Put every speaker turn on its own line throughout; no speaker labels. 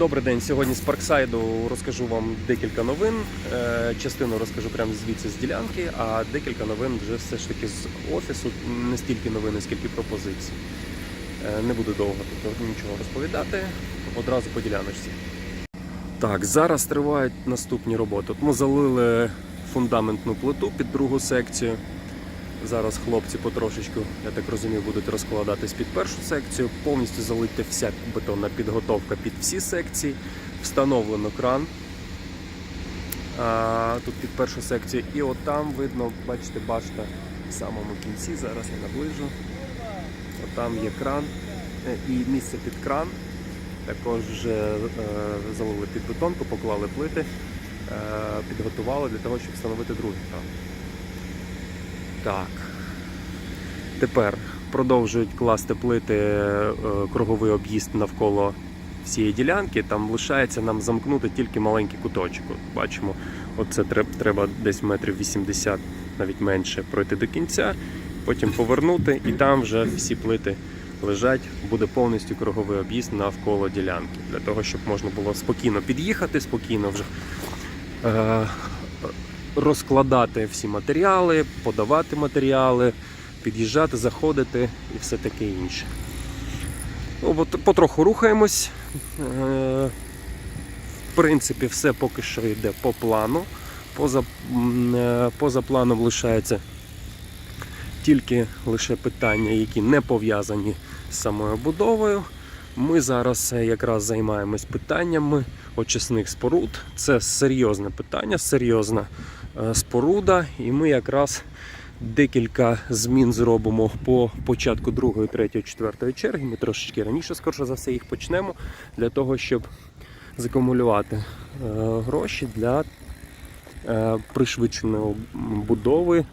Добрий день. Сьогодні з Парксайду розкажу вам декілька новин. Е, Частину розкажу прямо звідси з ділянки, а декілька новин вже все ж таки з офісу. Не стільки новин, скільки пропозицій. Е, Не буду довго тут нічого розповідати. Одразу по діляночці. Так, зараз тривають наступні роботи. От ми залили фундаментну плиту під другу секцію. Зараз хлопці потрошечку, я так розумію, будуть розкладатись під першу секцію. Повністю залита вся бетонна підготовка під всі секції. Встановлено кран а, тут під першу секцію. І от там видно, бачите, башта в самому кінці. Зараз я наближу. От там є кран е, і місце під кран. Також вже е, залили під бетонку, поклали плити, е, підготували для того, щоб встановити другий кран. Так. Тепер продовжують класти плити е, круговий об'їзд навколо всієї ділянки. Там лишається нам замкнути тільки маленький куточок. От бачимо, оце треба десь метрів 80, навіть менше, пройти до кінця, потім повернути, і там вже всі плити лежать. Буде повністю круговий об'їзд навколо ділянки. Для того, щоб можна було спокійно під'їхати, спокійно вже. Розкладати всі матеріали, подавати матеріали, під'їжджати, заходити і все таке інше. Ну, от потроху рухаємось. Е, В принципі, все поки що йде по плану. Поза, е, поза планом лишається тільки лише питання, які не пов'язані з самою будовою. Ми зараз е, якраз займаємось питаннями очисних споруд. Це серйозне питання, серйозна споруда, і ми якраз декілька змін зробимо по початку другої, третьої, четвертої черги. Ми трошечки раніше, скорше за все, їх почнемо для того, щоб закумулювати е, гроші для е, пришвидшеної будови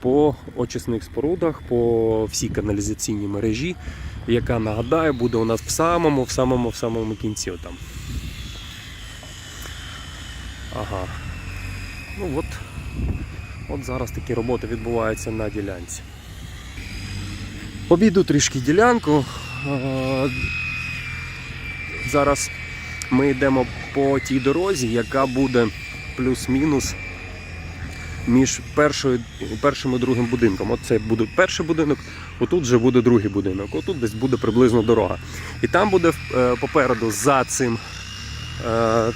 по очисних спорудах, по всій каналізаційній мережі, яка нагадаю буде у нас в самому, в самому, в самому кінці. Отам. Ага. Ну от, от зараз такі роботи відбуваються на ділянці. Обійду трішки ділянку. Е, Зараз ми йдемо по тій дорозі, яка буде плюс-мінус між першою, першим і другим будинком. От це буде перший будинок, отут вже буде другий будинок, отут десь буде приблизно дорога. І там буде е, попереду за цим е,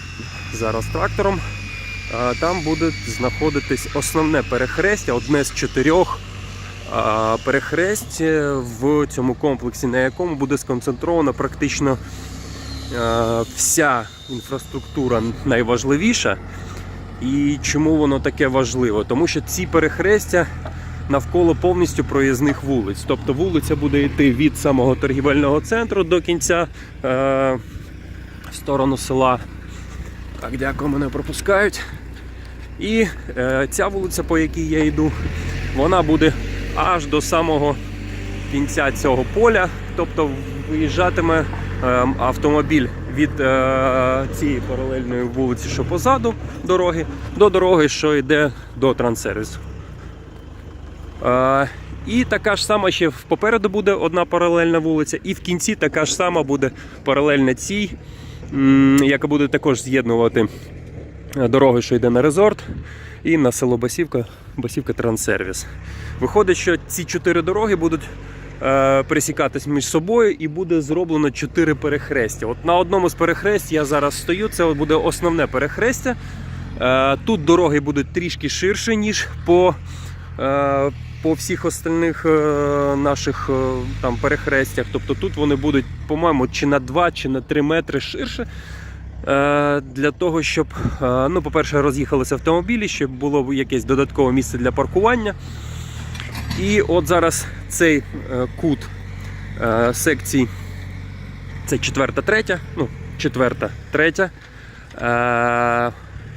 зараз трактором, там буде знаходитись основне перехрестя, одне з чотирьох перехресть в цьому комплексі, на якому буде сконцентрована практично вся інфраструктура найважливіша. І чому воно таке важливо? Тому що ці перехрестя навколо повністю проїзних вулиць. Тобто вулиця буде йти від самого торгівельного центру до кінця е, в сторону села. Так, дякую, мене пропускають. І е, ця вулиця, по якій я йду, вона буде аж до самого кінця цього поля. Тобто виїжджатиме е, автомобіль від е, цієї паралельної вулиці, що позаду дороги, до дороги, що йде до транссервісу. Е, і така ж сама ще попереду буде одна паралельна вулиця, і в кінці така ж сама буде паралельна цій, яка буде також з'єднувати е, дорогу, що йде на резорт, і на село Басівка, Басівка Транссервіс. Виходить, що ці чотири дороги будуть е, пересікатись між собою і буде зроблено чотири перехрестя. От на одному з перехресть я зараз стою, це буде основне перехрестя. Е, тут дороги будуть трішки ширше, ніж по, по всіх остальних е, наших е, там перехрестях. Тобто тут вони будуть, по-моєму, чи на 2, чи на 3 метри ширше. Е, Для того, щоб, ну, по-перше, роз'їхалися автомобілі, щоб було якесь додаткове місце для паркування. І от зараз цей кут секцій, це четверта, третя, ну, четверта, третя.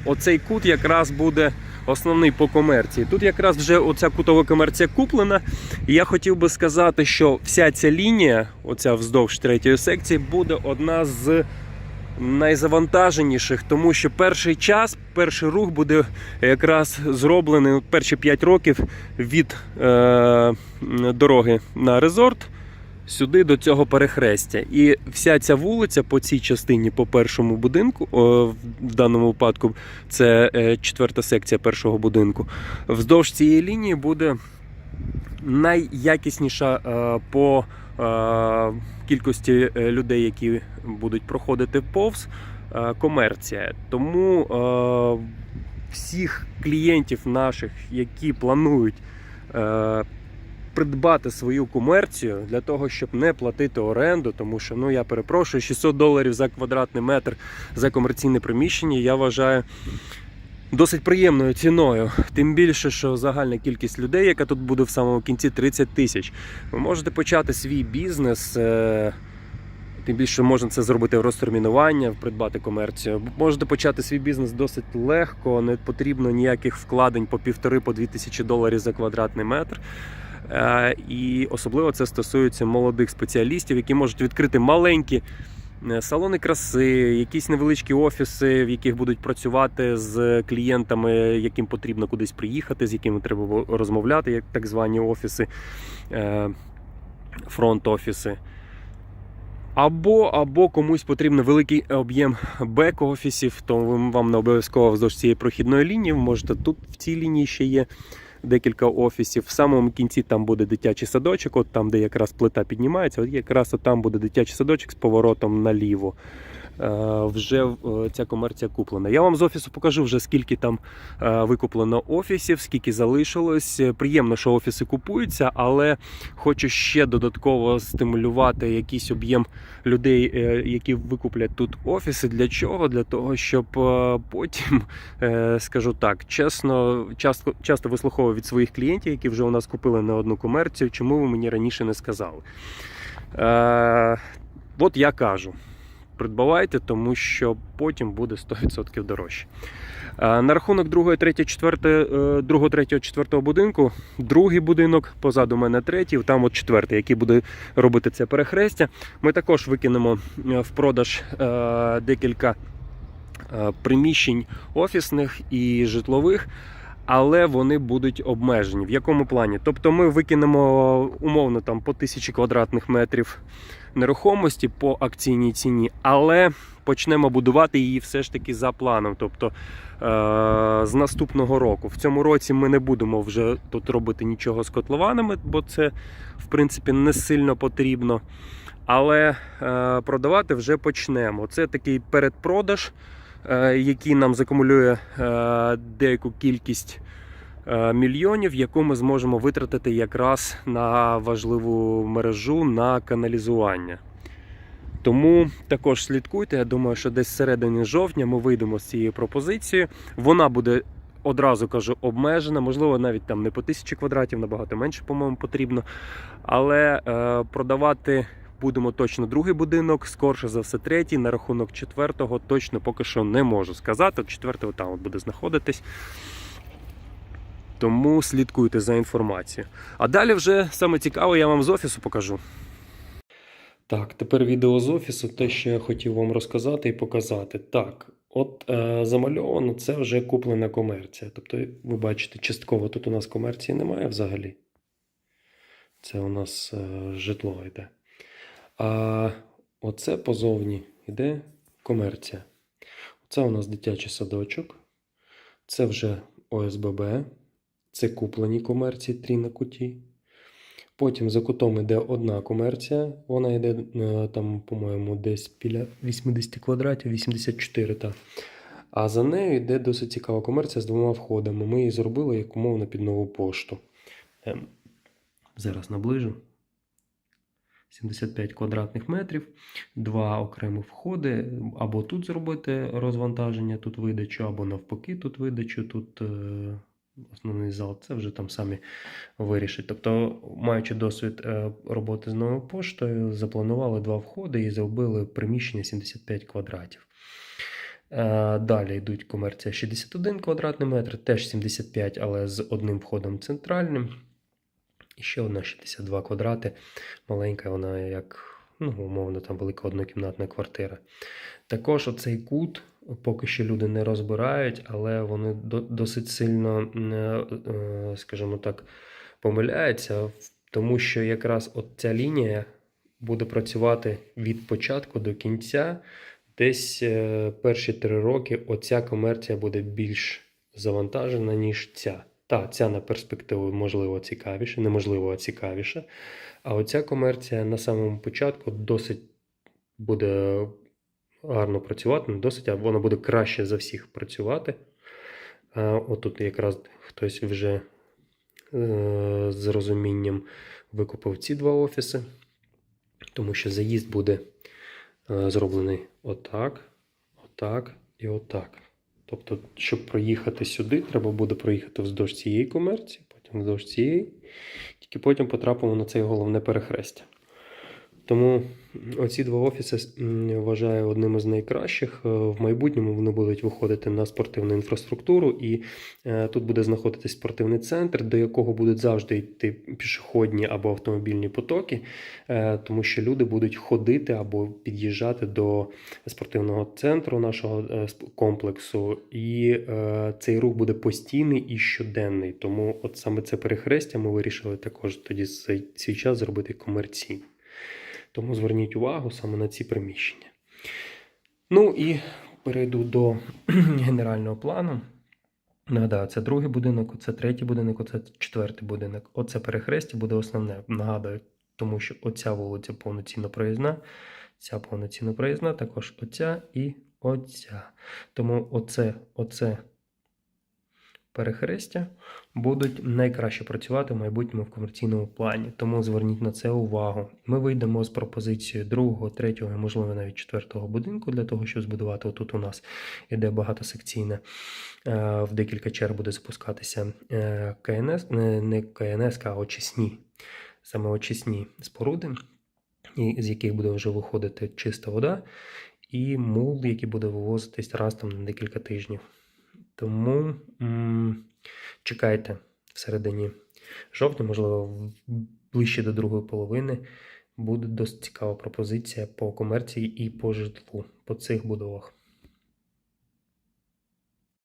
Оцей кут якраз буде основний по комерції. Тут якраз вже оця кутова комерція куплена. І я хотів би сказати, що вся ця лінія, оця вздовж третьої секції, буде одна з найзавантаженіших, тому що перший час, перший рух буде якраз зроблений перші 5 років від е, дороги на резорт сюди до цього перехрестя. І вся ця вулиця по цій частині, по першому будинку, в даному випадку це е, четверта секція першого будинку. Вздовж цієї лінії буде найякісніша е, по е, кількості людей, які будуть проходити повз комерція. Тому всіх клієнтів наших, які планують придбати свою комерцію для того, щоб не платити оренду, тому що ну я перепрошую, 600 доларів за квадратний метр за комерційне приміщення, я вважаю. Досить приємною ціною, тим більше, що загальна кількість людей, яка тут буде в самому кінці 30 тисяч. Ви можете почати свій бізнес, е, тим більше можна це зробити в розтермінування, придбати комерцію. Можете почати свій бізнес досить легко, не потрібно ніяких вкладень по півтори по дві тисячі доларів за квадратний метр. Е, І особливо це стосується молодих спеціалістів, які можуть відкрити маленькі е, салони краси, якісь невеличкі офіси, в яких будуть працювати з клієнтами, яким потрібно кудись приїхати, з якими треба розмовляти, як так звані офіси, е, фронт-офіси. Або, або комусь потрібен великий об'єм бек-офісів, то вам не обов'язково вздовж цієї прохідної лінії. Ви можете тут в цій лінії ще є декілька офісів. В самому кінці там буде дитячий садочок, от там, де якраз плита піднімається, от якраз от там буде дитячий садочок з поворотом наліво. Е, Вже е, ця комерція куплена. Я вам з офісу покажу вже скільки там е, викуплено офісів, скільки залишилось. Приємно, що офіси купуються, але хочу ще додатково стимулювати якийсь об'єм людей, які викуплять тут офіси. Для чого? Для того, щоб потім, скажу так, чесно, часто, часто вислуховую від своїх клієнтів, які вже у нас купили на одну комерцію, чому ви мені раніше не сказали. От я кажу. Придбавайте, тому що потім буде 100% дорожче. Е, На рахунок другого, третього, четвертого, другого, третього, четвертого будинку, другий будинок, позаду мене третій, там от четвертий, який буде робити це перехрестя. Ми також викинемо е, в продаж е, декілька приміщень офісних і житлових. Але вони будуть обмежені. В якому плані? Тобто ми викинемо умовно там по тисячі квадратних метрів нерухомості по акційній ціні, але почнемо будувати її все ж таки за планом. Тобто е- з наступного року. В цьому році ми не будемо вже тут робити нічого з котлованами, бо це в принципі не сильно потрібно. Але е- продавати вже почнемо. Це такий передпродаж, який нам закумулює е- деяку кількість. е, Мільйонів, яку ми зможемо витратити якраз на важливу мережу на каналізування. Тому також слідкуйте. Я думаю, що десь середині жовтня ми вийдемо з цією пропозицією. Вона буде одразу кажу обмежена, можливо, навіть там не по тисячі квадратів, набагато менше, по-моєму, потрібно. Але е, продавати будемо точно другий будинок, скорше за все, третій. На рахунок четвертого точно поки що не можу сказати. Четвертого там от буде знаходитись. Тому слідкуйте за інформацією. А далі вже саме цікаве, я вам з офісу покажу. Так, тепер відео з офісу, те, що я хотів вам розказати і показати. Так, от е, замальовано це вже куплена комерція. Тобто, ви бачите, частково тут у нас комерції немає взагалі. Це у нас е, житло йде. А оце позовні йде комерція. Це у нас дитячий садочок. Це вже ОСББ. Це куплені комерції трі на куті. Потім за кутом йде одна комерція. Вона йде е, там, по-моєму, десь біля 80 квадратів, 84 та. А за нею йде досить цікава комерція з двома входами. Ми її зробили як умовно під нову пошту. Ем, Зараз наближу. 75 квадратних метрів, два окремі входи. Або тут зробити розвантаження, тут видачу, або навпаки, тут видачу, тут е, основний зал. Це вже там самі вирішить. Тобто, маючи досвід е, роботи з новою поштою, запланували два входи і зробили приміщення 75 квадратів. Е, Далі йдуть комерція 61 квадратний метр, теж 75, але з одним входом центральним. І ще одна 62 квадрати. Маленька, вона як, ну, умовно, там велика однокімнатна квартира. Також оцей кут поки що люди не розбирають, але вони досить сильно, е, е, скажімо так, помиляються, тому що якраз от ця лінія буде працювати від початку до кінця. Десь е, перші три роки оця комерція буде більш завантажена, ніж ця. Та, ця на перспективу, можливо, цікавіше, неможливо, а цікавіше. А оця комерція на самому початку досить буде гарно працювати, не досить, а вона буде краще за всіх працювати. Отут якраз хтось вже е, з розумінням викупив ці два офіси, тому що заїзд буде е, зроблений отак, отак і отак. Тобто, щоб проїхати сюди, треба буде проїхати вздовж цієї комерції, потім вздовж цієї, тільки потім потрапимо на це головне перехрестя. Тому оці два офіси вважаю одним із найкращих. Е, В майбутньому вони будуть виходити на спортивну інфраструктуру, і е, тут буде знаходитись спортивний центр, до якого будуть завжди йти пішохідні або автомобільні потоки, е, тому що люди будуть ходити або під'їжджати до спортивного центру нашого комплексу, і цей рух буде постійний і щоденний. Тому от саме це перехрестя ми вирішили також тоді цей час зробити комерційним. Тому зверніть увагу саме на ці приміщення. Ну і перейду до генерального плану. Нагадаю, це другий будинок, це третій будинок, оце четвертий будинок. Оце перехрестя буде основне. Нагадую, тому що оця вулиця повноцінно проїзна, ця повноцінно проїзна, також оця і оця. Тому оце, оце перехрестя будуть найкраще працювати в майбутньому в комерційному плані. Тому зверніть на це увагу. Ми вийдемо з пропозицією другого, третього, і, можливо, навіть четвертого будинку для того, щоб збудувати. Отут у нас іде багатосекційне. е, В декілька черг буде запускатися е, КНС, не, не КНС, а очисні, саме очисні споруди, з яких буде вже виходити чиста вода, і мул, який буде вивозитись раз там на декілька тижнів. Тому м, чекайте всередині жовтня, можливо, ближче до другої половини буде досить цікава пропозиція по комерції і по житлу по цих будовах.